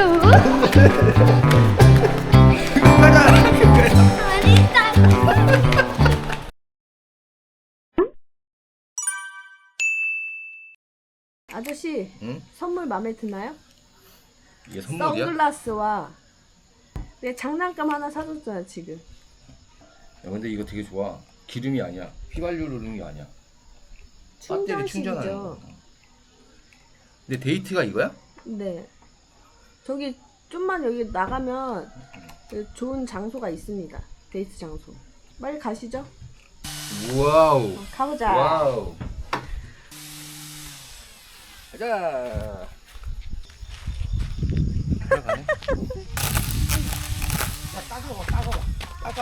아니다. 아저씨 응? 선물 마음에 드나요? 이게 선물이야? 선글라스와 내 장난감 하나 사줬잖아 지금. 야, 근데 이거 되게 좋아. 기름이 아니야. 휘발유로 넣는 게 아니야. 배터리 충전하는 충전식이죠. 거. 근데 데이트가 이거야? 네. 저기 좀만 여기 나가면 그 좋은 장소가 있습니다. 데이트 장소. 빨리 가시죠. 와우. 어, 가보자. 와우. 가자.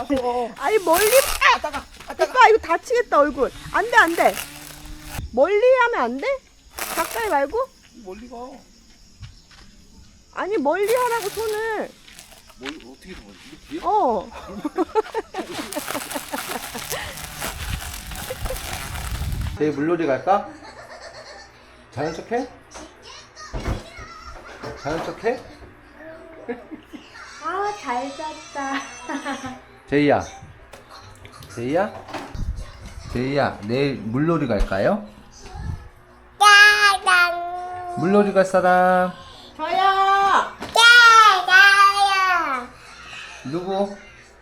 들어가네. 아니 멀리 아! 따가 오빠 이거 다치겠다 얼굴. 안돼 안돼. 멀리 하면 안 돼? 가까이 말고? 멀리 가. 아니 멀리 하라고 손을. 뭘 어떻게 더 멀리? 뒤에? 어. 내일 물놀이 갈까? 자는 척해? 자는 척해? 아 잘 잤다. 제이야. 제이야? 제이야, 내일 물놀이 갈까요? 짜잔. 물놀이 갈 사람 저요. 짜잔. 누구?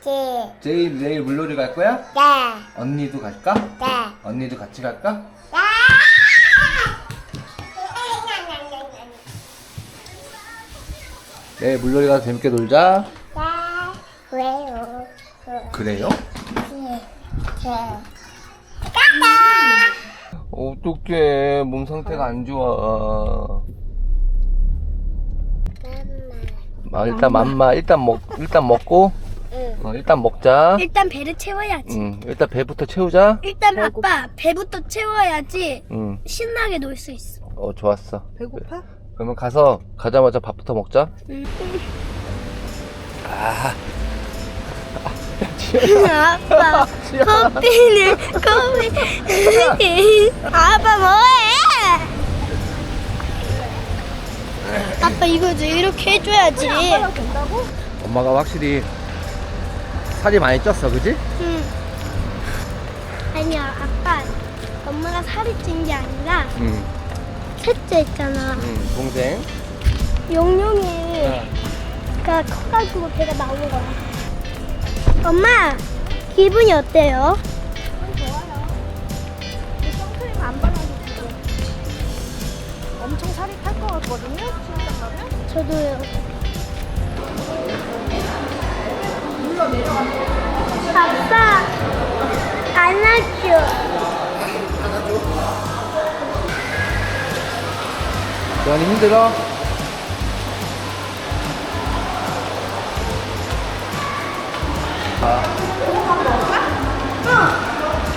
네. 제이 내일 물놀이 갈 거야? 네. 언니도 갈까? 네. 언니도 같이 갈까? 내일 물놀이 가서 재밌게 놀자. 왜요? 그래요? 어떡해 몸 상태가 안 좋아. 아, 일단 맘마 일단 먹 일단 먹고 응. 어, 일단 먹자. 일단 배를 채워야지. 응 일단 배부터 채우자. 일단 아빠 배부터 채워야지 응. 신나게 놀 수 있어. 어 좋았어. 배고파? 그러면 가서 가자마자 밥부터 먹자. 응. 아. 아빠 커피는 커피. 아빠 뭐해? 아빠 이거 좀 이렇게 해줘야지. 엄마가 확실히 살이 많이 쪘어, 그지? 응. 아니야 아빠 엄마가 살이 찐 게 아니라 응. 셋째 있잖아. 응. 동생. 용용이가 커가지고 배가 나오는 거야. 엄마 기분이 어때요? 살이 탈 것 같거든요. 수영장 가면. 저도요. 아빠 안아줘. 요한이 힘들어?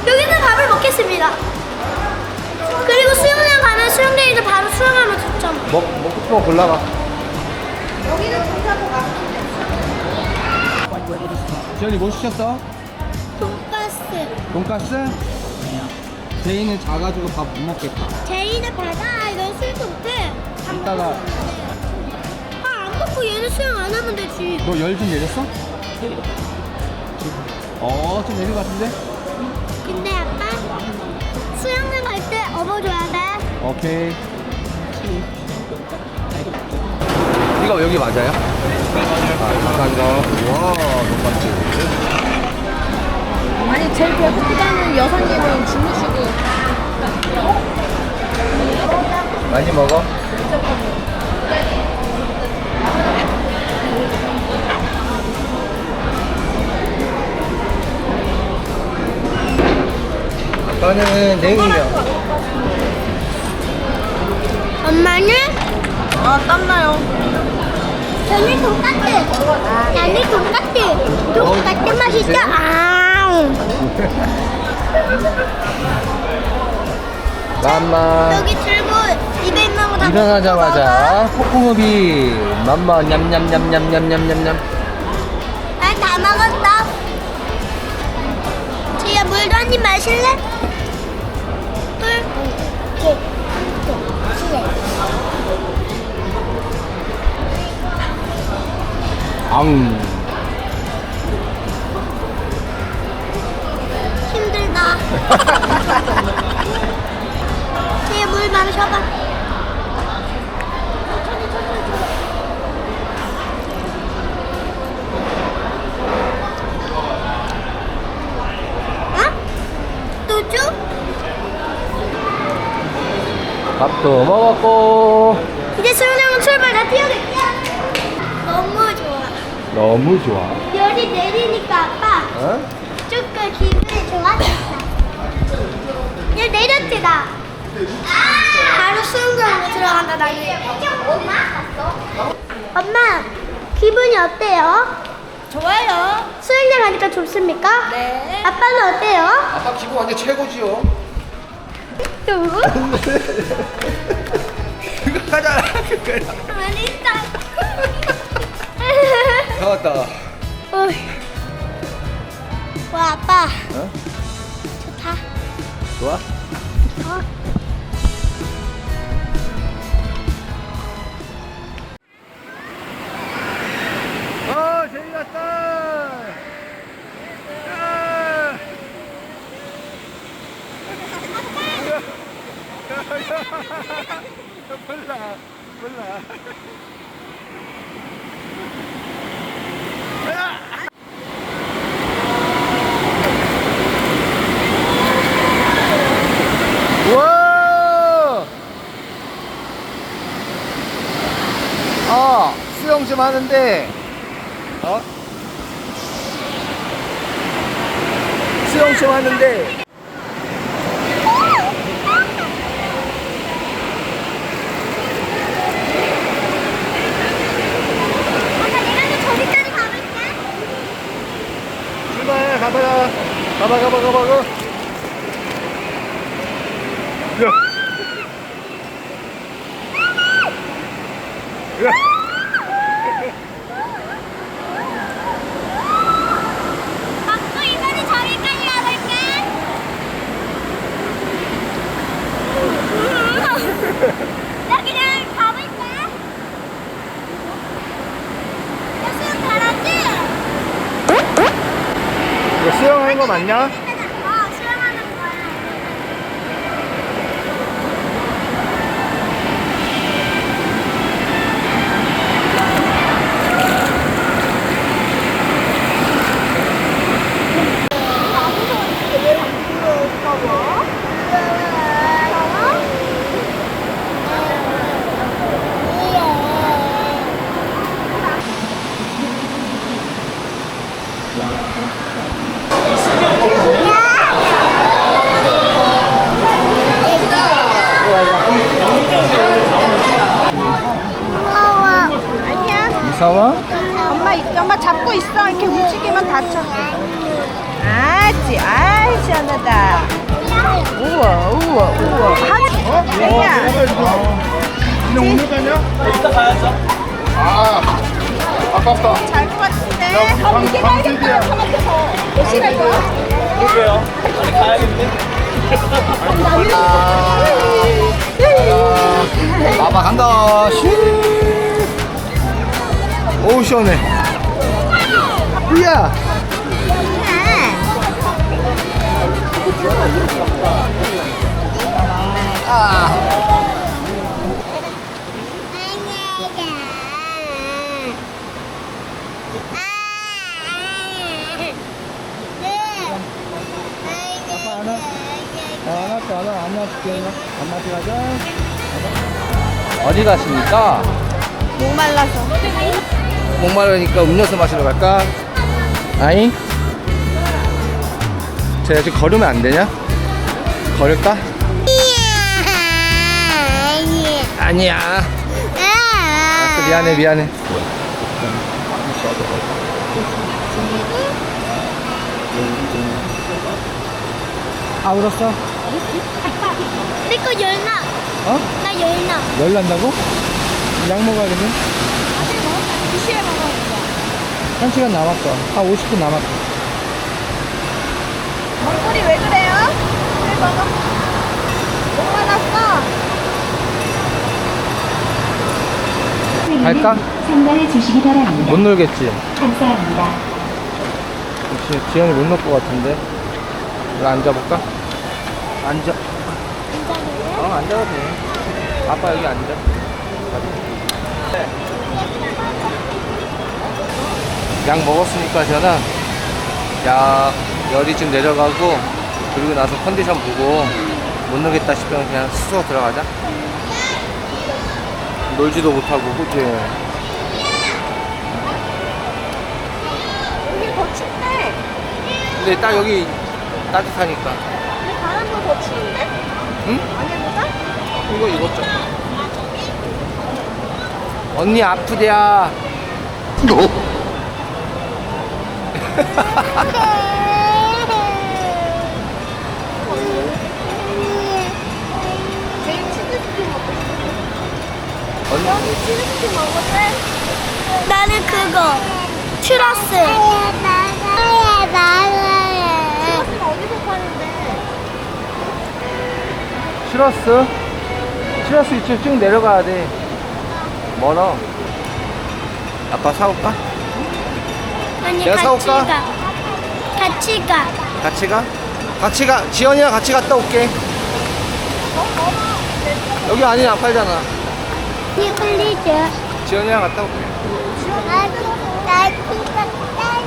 여기는 밥을 먹겠습니다. 그리고 수영장 가면 수영장에서 바로 수영하면 좋잖아. 먹, 먹고 싶은 거 골라봐. 지현이 뭐 시켰어? 돈가스. 돈가스? 제이는 작아지고 밥 못 먹겠다. 제이는 받아. 이건 수영 못해. 이따가 아, 안 먹고 얘는 수영 안 하면 되지. 너 열 좀 내렸어? 어, 좀 내린 것 같은데? 근데 아빠 수영장 갈 때 업어줘야 돼. 오케이. 이거 여기 맞아요? 아, 감사합니다. 와, 돈가스. 아니 제일 배고프다는 여사님은 주무시고 많이 먹어? 아빠는 냉이면 엄마는 아 땀나요. 저는 돈까스. 나는 돈까스. 돈까스 맛있어. 아. 맘마 여기 들고 입에 있는 거다 일어나자마자 콧구멍이 맘마 냠냠냠냠냠냠냠냠 난다 먹었어. 지야 물도 한 입 마실래? 물. 앙. 힘들다. 뒤에 물 마셔봐. 밥도 먹었고 이제 수영장은 출발 나 뛰어갈게. 너무 좋아. 너무 좋아. 열이 내리니까 아빠 어? 조금 기분이 좋아졌어. 야 내렸지 나. 바로 수영장으로 들어간다 나는. 엄마 기분이 어때요? 좋아요. 수영장 가니까 좋습니까? 네. 아빠는 어때요? 아빠 기분 완전 최고지요. 누구? 그거 가자. 아니다. 나왔다. 어이. 와 아빠 어? 좋다. 좋아? 몰라! 아, 수영 좀 하는데, 어? 수영 좀 하는데, 아빠 내가 또 저기까지 가볼게. 출발, 가봐, 가봐, 가봐, 가. 야. 야. 시원해. 이야. 하나 가자. 어디 가십니까? 목말라서. 목마르니까 음료수 마시러 갈까? 아니? 쟤 지금 걸으면 안 되냐? 걸을까? 아니야. 알았어, 미안해, 미안해. 아, 울었어? 내거 열나. 어? 나 열나. 열 난다고? 약 먹어야겠네? 한 시간 남았어. 한 50분 남았어. 얼굴이 왜 그래요? 왜 먹어? 목말랐어. 갈까? 상관해 주시기 바랍니다. 못 놀겠지? 감사합니다. 지, 지현이 못 놀 것 같은데 여기 앉아볼까? 앉아 어 앉아도 돼 아빠 여기 앉아 가자. 약 먹었으니까 지현아 약 열이 좀 내려가고 그리고 나서 컨디션 보고 못 놀겠다 싶으면 그냥 숙소 들어가자 놀지도 못하고 그치? 여기 더 춥네. 근데 딱 여기 따뜻하니까 근데 바람도 더 추운데? 응? 안에보다? 이거 입었죠. 언니 아프대야. 제일 치즈스틱 먹고 싶어. 언니 치즈스틱 먹을래? 나는 그거 추러스. 치즈스틱 어디서 파는데? 추러스? 추러스 이쪽 쭉 내려가야 돼. 멀어. 아빠 사올까? 아니 내가 같이 사올까? 가. 같이 가. 같이 가? 같이 가. 지연이랑 같이 갔다 올게. 여기 아니야 안 팔잖아. 이클리즈. 지연이랑 갔다 올게.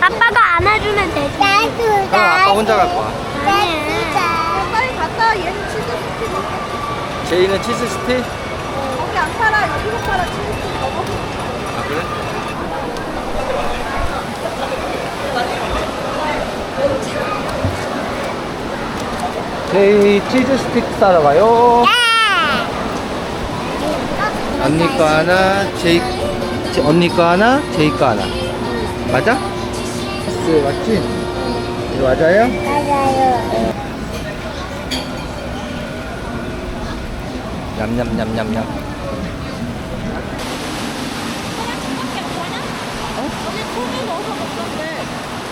아빠가 안아주면 되지. 나도 그럼 아빠 혼자 갈 거야. 아니야. 빨리 갔다 얘는 치즈 스틱 먹게. 제이는 치즈 스틱? 거기 안 팔아. 여기서 팔아. 치즈 스틱 먹어. 아 그래? 제이 치즈 스틱 사러 가요. 언니 거 하나, 제이 제- 언니 거 하나, 제이 거 하나. 맞아? 스 맞지? 이거 맞아요? 맞아요. 냠냠냠냠냠. 먹던데.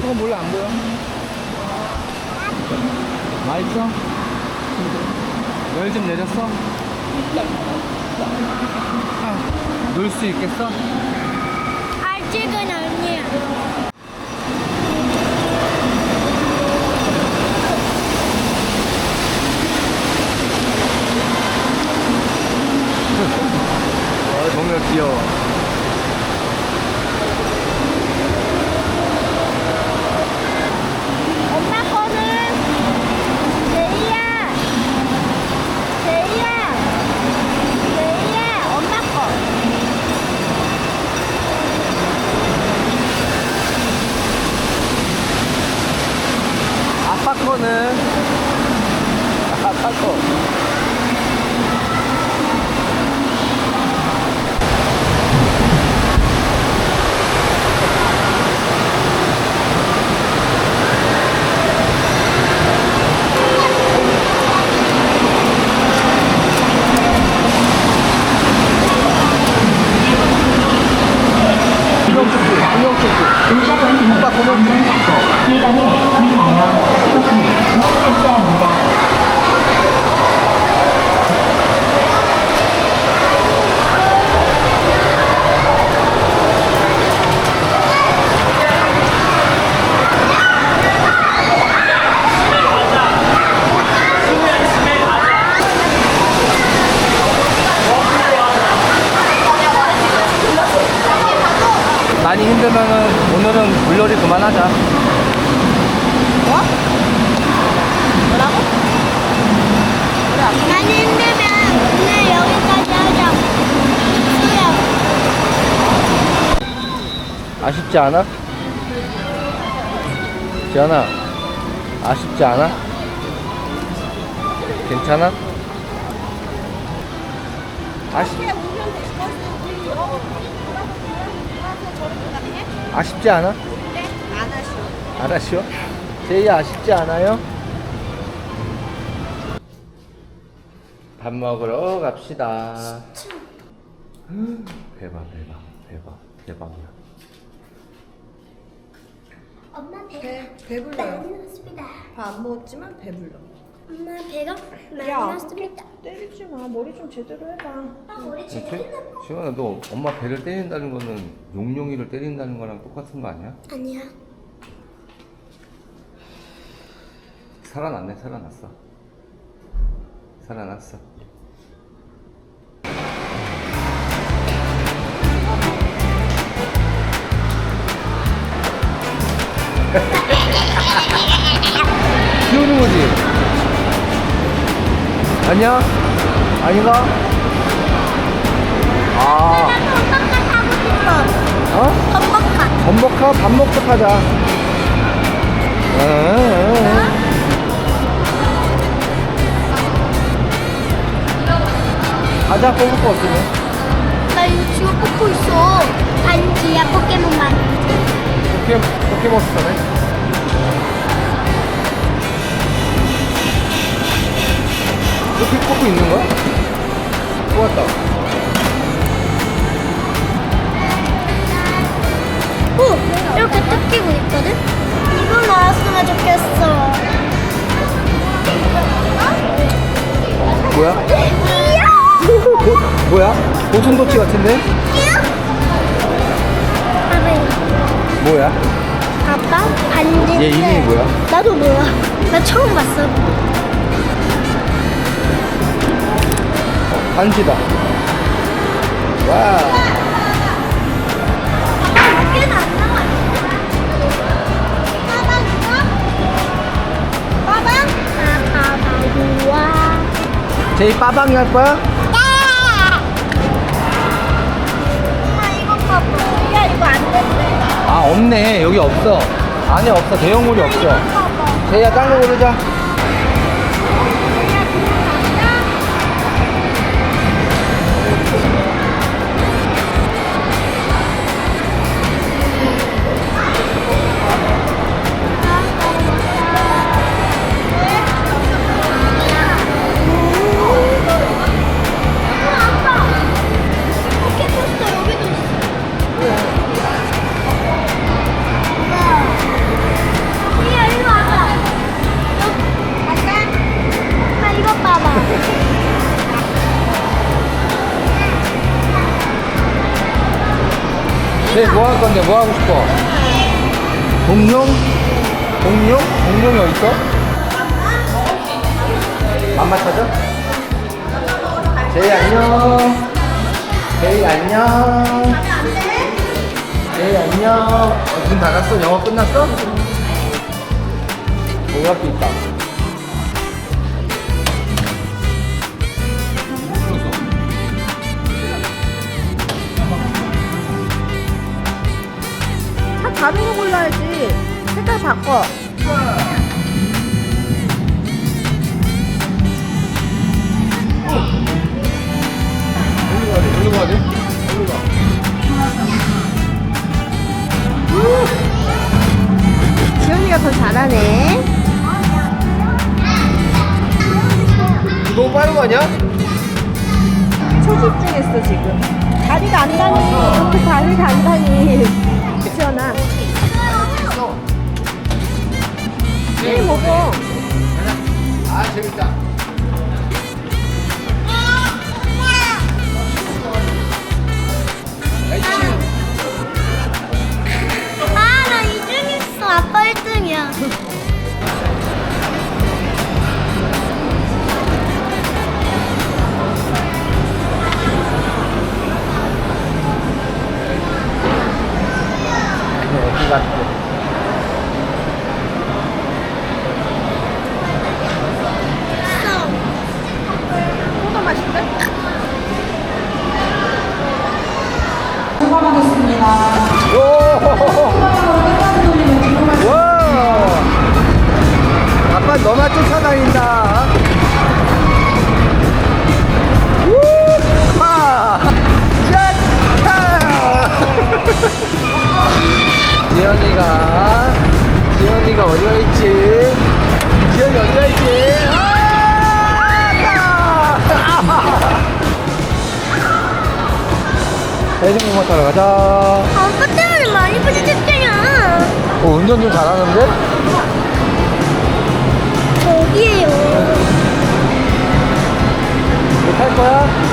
그거 몰라 안 보여? 맛있어? 열 좀 내렸어? 아, 놀수 있겠어? 아직은 아니야. 어, 정말 귀여워. 엄마 거는 제이야. 제이야. 제이야. 엄마 거. 아빠 거는 아빠 거. 구명조끼, 구명조끼. 아빠 구명조끼. 예감에 위하여 소금 감사합니다. 많이 힘들면은 오늘은 물놀이 그만하자. 뭐? 뭐라고? 많이 힘들면 오늘 여기까지 하자. 수영. 아쉽지 않아? 지연아, 아쉽지 않아? 괜찮아? 아쉽? 아쉽지 않아? 네. 안 하셔. 안 아쉬워? 제이 아쉽지 않아요? 밥 먹으러 갑시다. 대박, 대박, 대박, 대박이야. 엄마 배 배, 배불러요. 불렀습니다. 밥 안 먹었지만 배불러. 엄마 배가 많이 야, 났습니다. 때리지 마. 머리 좀 제대로 해봐. 이렇게? 시원아 너 엄마 배를 때린다는 거는 용용이를 때린다는 거랑 똑같은 거 아니야? 아니야. 살아났네 살아났어 살아났어 비오는 거지? 아니야? 아닌가? 아. 어? 컴버카. 전복하 밥 타자. 어, 어, 어. 가자 뽑을 거 없으면. 나 이거 지금 뽑고 있어. 반지. 포켓 포켓몬스터네. 이렇게 뽑고 있는 거야? 뽑았다. 오! 이렇게 뜯기고 있거든? 이거 나왔으면 좋겠어. 뭐야? 고, 뭐야? 고슴도치 같은데? 뭐야? 아빠 반지. 얘 이름이 뭐야? 나도 몰라. 나 처음 봤어. 반지다. 와. 아빠 몇 개는 안 나와. 빠방 빠방? 아, 빠방 좋아. 제이 빠방이 할 거야? 엄마 이거 봐봐. 야 이거 안 된대. 아 없네 여기 없어 안에 없어. 대형물이 없어. 봐봐. 제이야 딴거 고르자 제이 뭐할 건데 뭐 하고 싶어? 공룡? 공룡? 공룡이 어딨어? 맘마 찾아? 제이 안녕 제이 안녕 제이 안녕 어, 문 닫았어? 영어 끝났어? 뭐학교 있다 거 골라야지. 색깔 바꿔. 어디로 가야 돼? 어디로 가야 돼? 어디로 가? 지연이가 더 잘하네. 이거 너무 빠른 거 아니야? 초집중했어 지금. 다리 단단히. 이렇게 다리 단단히. 지연아. 빨리 먹어. 아 재밌다 나이스 아, 나 2등 했어. 아빠 1등이야. 해중공원 타러 가자. 아빠 때문에 많이 부딪혔잖아. 어, 운전 좀 잘하는데? 여기에요. 못할 거야?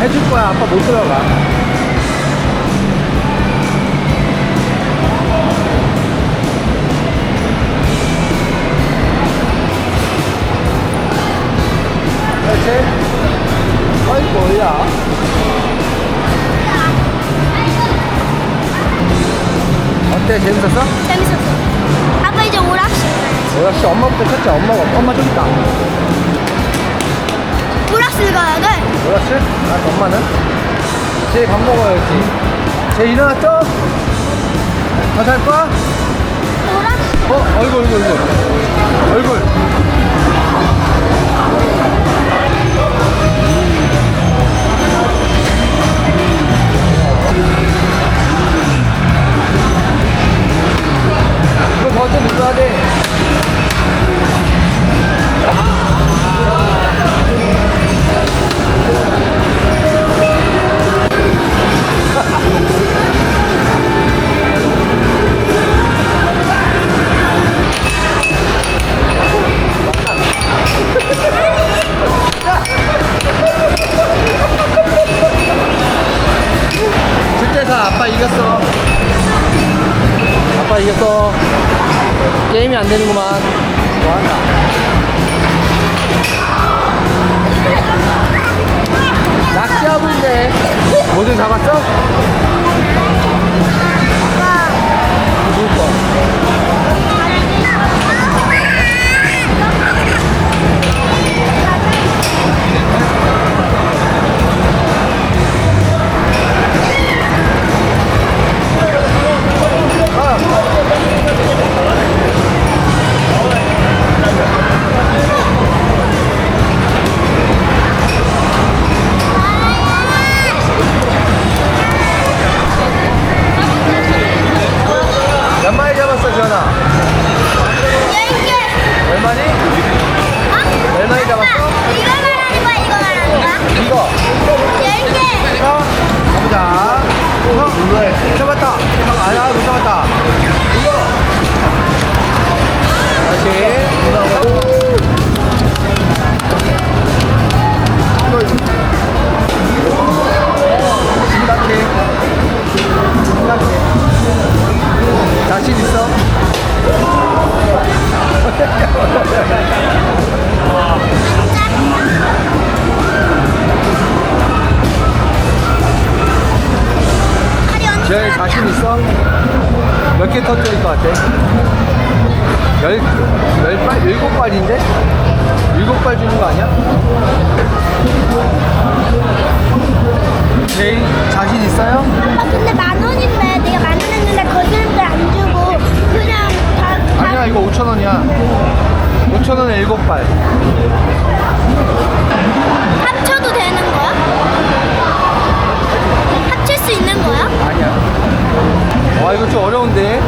해줄 거야. 아빠 못 들어가. 그렇지? 아이, 뭐야. 어때? 재밌었어? 재밌었어. 아빠 이제 오락실. 역시 엄마부터 찾자. 엄마가, 엄마 저기 있다. 오락실 가야 돼. 몰랐지? 아, 엄마는? 쟤밥 먹어야지. 쟤 일어났죠? 가살 거야? 오락실. 어, 얼굴, 얼굴, 얼굴. 얼굴. 이거 버튼 눌러야 돼. 실제사 아빠 이겼어. 아빠 이겼어. 게임이 안 되는구만. 뭐한다. 낚시하고 있네. 뭐든 잡았어? 지현이 자신 있어? 몇 개 터뜨릴 것 같아? 열, 열 발? 일곱 발인데? 일곱 발 주는 거 아니야? 제일 자신 있어요? 아빠 근데 만 원인데 내가 만 원 했는데 거슬때 안 주고 그냥 다. 다 아니야, 이거 5천 원이야. 5천 원에 일곱 발. 합쳐도 되는 거야? 합칠 수 있는 거야? 와, 이거 좀 어려운데?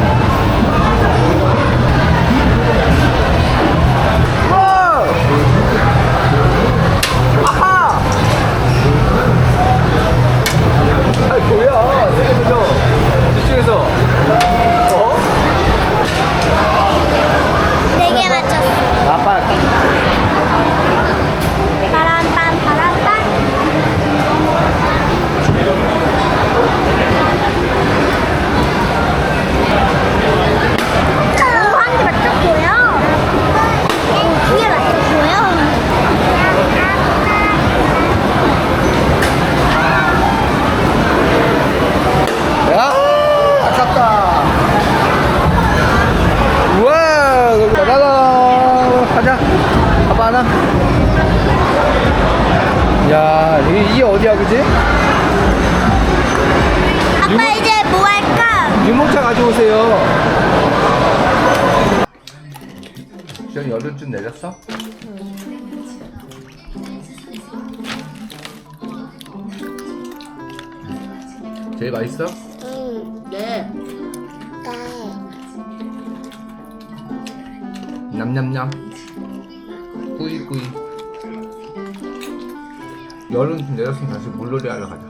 오세요. 지금 여든쯤 내렸어? 제일 맛있어? 네. 냠냠냠. 꾸이꾸이. 여름 좀 내렸으면 다시 물놀이 하러 가자.